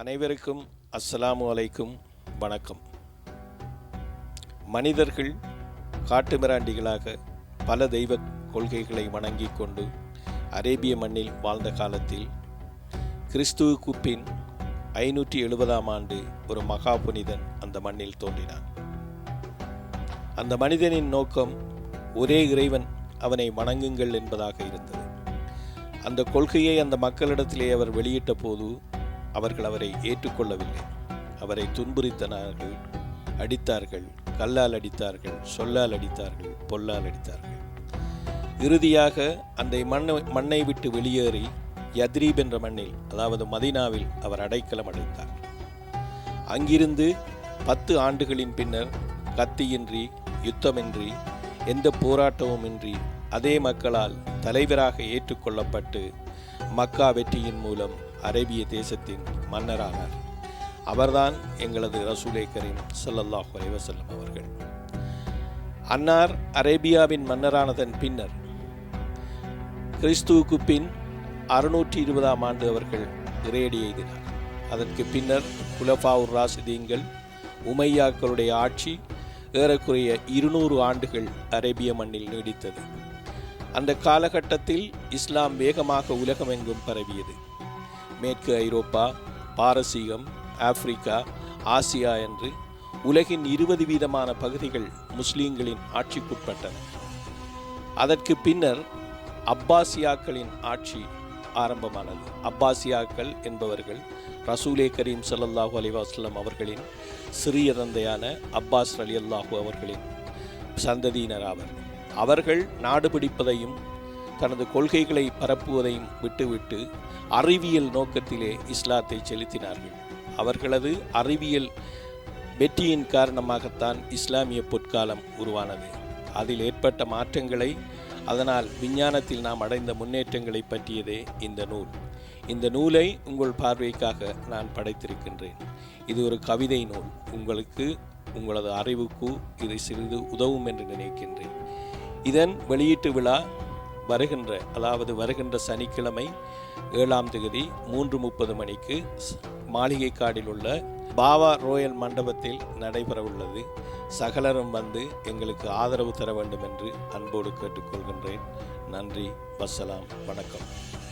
அனைவருக்கும் அஸ்ஸலாமு அலைக்கும் வணக்கம். மனிதர்கள் காட்டுமிராண்டிகளாக பல தெய்வ கொள்கைகளை வணங்கி கொண்டு அரேபிய மண்ணில் வாழ்ந்த காலத்தில் கிறிஸ்துவுக்கு பின் ஐநூற்றி எழுபதாம் ஆண்டு ஒரு மகா புனிதன் அந்த மண்ணில் தோன்றினான். அந்த மனிதனின் நோக்கம் ஒரே இறைவன் அவனை வணங்குங்கள் என்பதாக இருந்தது. அந்த கொள்கையை அந்த மக்களிடத்திலே அவர் வெளியிட்ட போது அவர்கள் அவரை ஏற்றுக்கொள்ளவில்லை. அவரை துன்புறுத்தினார்கள் அடித்தார்கள் கல்லால் அடித்தார்கள் சொல்லால் அடித்தார்கள் பொல்லால் அடித்தார்கள். இறுதியாக அந்த மண்ணை மண்ணை விட்டு வெளியேறி யத்ரீப் என்ற மண்ணில் அதாவது மதினாவில் அவர் அடைக்கலம் அடைந்தார். அங்கிருந்து பத்து ஆண்டுகளின் பின்னர் கத்தியின்றி யுத்தமின்றி எந்த போராட்டமுமின்றி அதே மக்களால் தலைவராக ஏற்றுக்கொள்ளப்பட்டு மக்கா வெற்றியின் மூலம் அரேபிய தேசத்தின் மன்னரானார். அவர்தான் எங்களது ரசூலே கரீம் சல்லல்லாஹ் அலைஹி அவர்கள். அன்னார் அரேபியாவின் மன்னரானதன் பின்னர் கிறிஸ்துவுக்கு பின் அறுநூற்றி இருபதாம் ஆண்டு அவர்கள் இறையடி எய்தினார். அதற்கு பின்னர் குலஃபாவுர் ராசிதீன்கள் உமையாக்களுடைய ஆட்சி ஏறக்குறைய இருநூறு ஆண்டுகள் அரேபிய மண்ணில் நீடித்தது. அந்த காலகட்டத்தில் இஸ்லாம் வேகமாக உலகமெங்கும் பரவியது. மேற்கு ஐரோப்பா பாரசீகம் ஆப்பிரிக்கா ஆசியா என்று உலகின் இருபது வீதமான பகுதிகள் முஸ்லீம்களின் ஆட்சிக்குட்பட்டன. அதற்கு பின்னர் அப்பாசியாக்களின் ஆட்சி ஆரம்பமானது. அப்பாசியாக்கள் என்பவர்கள் ரசூலே கரீம் சல்லல்லாஹு அலிவாஸ்லம் அவர்களின் சிறிய தந்தையான அப்பாஸ் அலி அல்லாஹு அவர்களின் சந்ததியினர் ஆவர். அவர்கள் நாடு பிடிப்பதையும் தனது கொள்கைகளை பரப்புவதையும் விட்டுவிட்டு அறிவியல் நோக்கத்திலே இஸ்லாத்தை செலுத்தினார்கள். அவர்களது அறிவியல் வெற்றியின் காரணமாகத்தான் இஸ்லாமிய பொற்காலம் உருவானது. அதில் ஏற்பட்ட மாற்றங்களை அதனால் விஞ்ஞானத்தில் நாம் அடைந்த முன்னேற்றங்களை பற்றியதே இந்த நூல். இந்த நூலை உங்கள் பார்வைக்காக நான் படைத்திருக்கின்றேன். இது ஒரு கவிதை நூல். உங்களுக்கு உங்களது அறிவுக்கு இதை சிறிது உதவும் என்று நினைக்கின்றேன். இதன் வெளியீட்டு விழா வருகின்ற அதாவது வருகின்ற சனிக்கிழமை ஏழாம் தேதி மூன்று முப்பது மணிக்கு மாளிகை காடில் உள்ள பாவா ரோயல் மண்டபத்தில் நடைபெற உள்ளது. சகலரும் வந்து எங்களுக்கு ஆதரவு தர வேண்டும் என்று அன்போடு கேட்டுக்கொள்கின்றேன். நன்றி வசலாம் வணக்கம்.